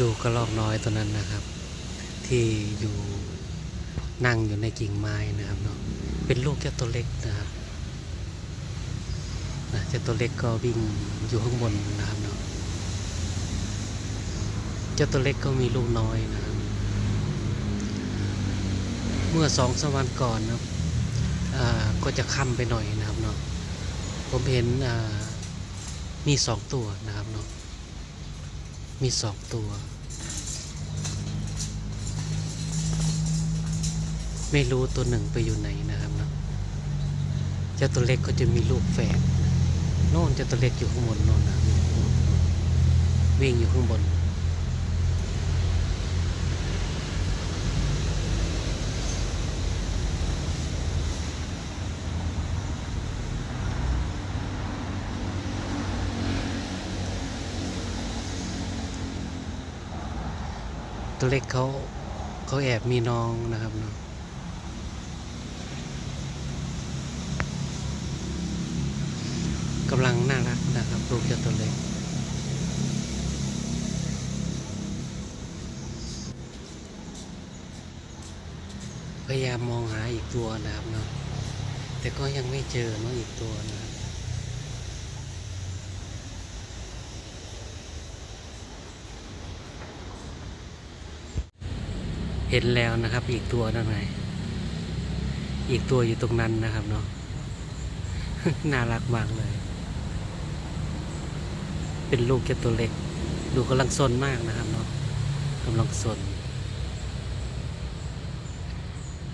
ดูกระรอกน้อยตัวนั้นนะครับ ที่อยู่นั่งอยู่ในกิ่งไม้นะครับเนาะเป็นลูกเจ้าตัวเล็กนะครับนะเจ้าตัวเล็กก็วิ่งอยู่ข้างบนนะครับเนาะเจ้าตัวเล็กก็มีลูกน้อยนะครับ เมื่อสองสวันก่อนนะครับก็จะค่ำไปหน่อยนะครับเนาะผมเห็นมีสองตัวนะครับ มีสองตัว ไม่รู้ตัวหนึ่งไปอยู่ไหนนะครับเนาะเจ้าตัวเล็กก็จะมีลูกแฝดโน่นเจ้าตัวเล็กอยู่ข้างบนโน่นนะวิ่งอยู่ข้างบน ตัวเล็กเขาเขาแอบมีน้องนะครับเนาะกำลังน่ารักนะครับลูกเจ้าตัวเล็กพยายามมองหาอีกตัวนะครับเนาะแต่ก็ยังไม่เจอเนาะอีกตัวนะครับ เห็นแล้วนะครับ อีกตัวนั่นไงอีกตัวอยู่ตรงนั้นนะครับเนาะน่ารักมากเลย เป็นลูกแค่ตัวเล็ก ดูกำลังซนมากนะครับเนาะกำลังซน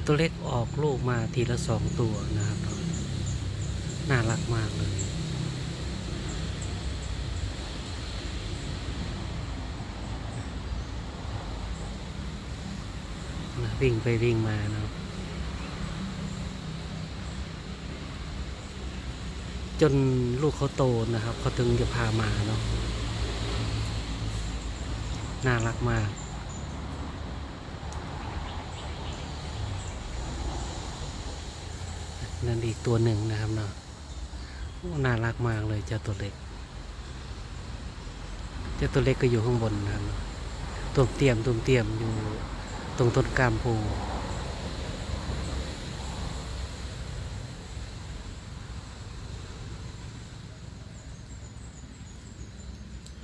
ตัวเล็กออกลูกมาทีละสองตัวนะครับน่ารักมากเลย นะ วิ่งไปวิ่งมาเนาะจนลูกเขาโตนะครับเขาถึงจะพามาเนาะน่ารักมาก นั่นอีกตัวหนึ่งนะครับเนาะน่ารักมากเลยเจ้าตัวเล็กเจ้าตัวเล็กก็อยู่ข้างบนนะครับตัวเตียมตัวเตียมอยู่ ตรงต้นกามปู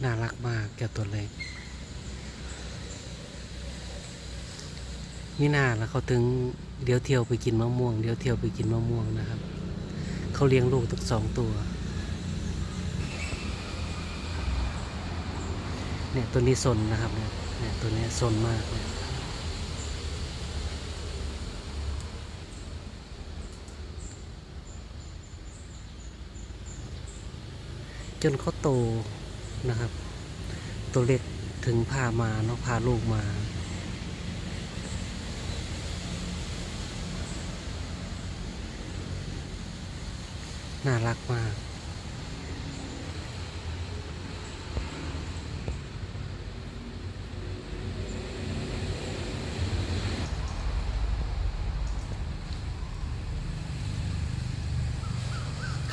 น่ารักมากแกตัวเล็กมิน่าแล้วเขาถึงเดี๋ยวเที่ยวไปกินมะม่วง เดี๋ยวเที่ยวไปกินมะม่วงนะครับ เขาเลี้ยงลูกตั้งสองตัว เนี่ยตัวนี้สนนะครับเนี่ยตัวนี้สนมากเลย จนเขาโตนะครับ ตัวเล็กถึงพามาเนาะพาลูกมา น่ารักมาก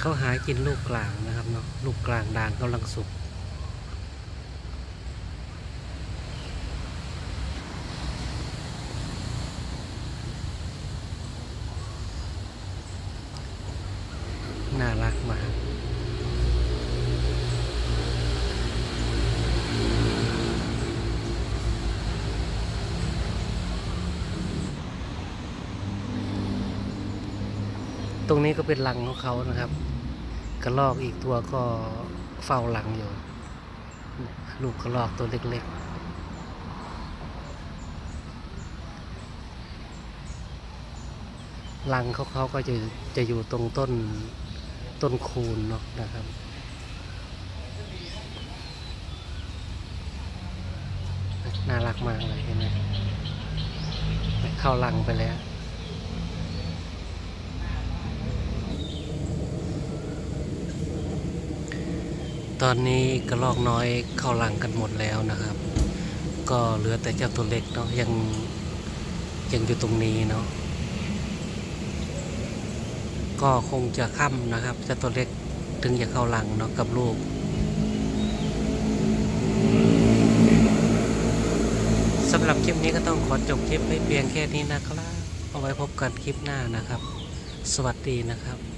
เขาหากินลูกกลางนะครับเนาะลูกกลางด่างกำลังสุกน่ารักมากตรงนี้ก็เป็นรังของเขานะครับ กระลอกอีกตัวก็เฝ้าหลังอยู่ ลูกกระลอกตัวเล็กๆรังเขาเขาก็จะจะอยู่ตรงต้นต้นคูนเนาะนะครับ น่ารักมากเลยเห็นไหมเข้ารังไปแล้ว ตอนนี้กระลอกน้อยเข้าหลังกันหมดแล้วนะครับ ก็เหลือแต่เจ้าตัวเล็กเนาะยังยังอยู่ตรงนี้เนาะก็คงจะค่ำนะครับเจ้าตัวเล็กถึงจะเข้าหลังเนาะกับลูก สำหรับคลิปนี้ก็ต้องขอจบคลิปไว้เพียงแค่นี้นะครับ เอาไว้พบกันคลิปหน้านะครับ สวัสดีนะครับ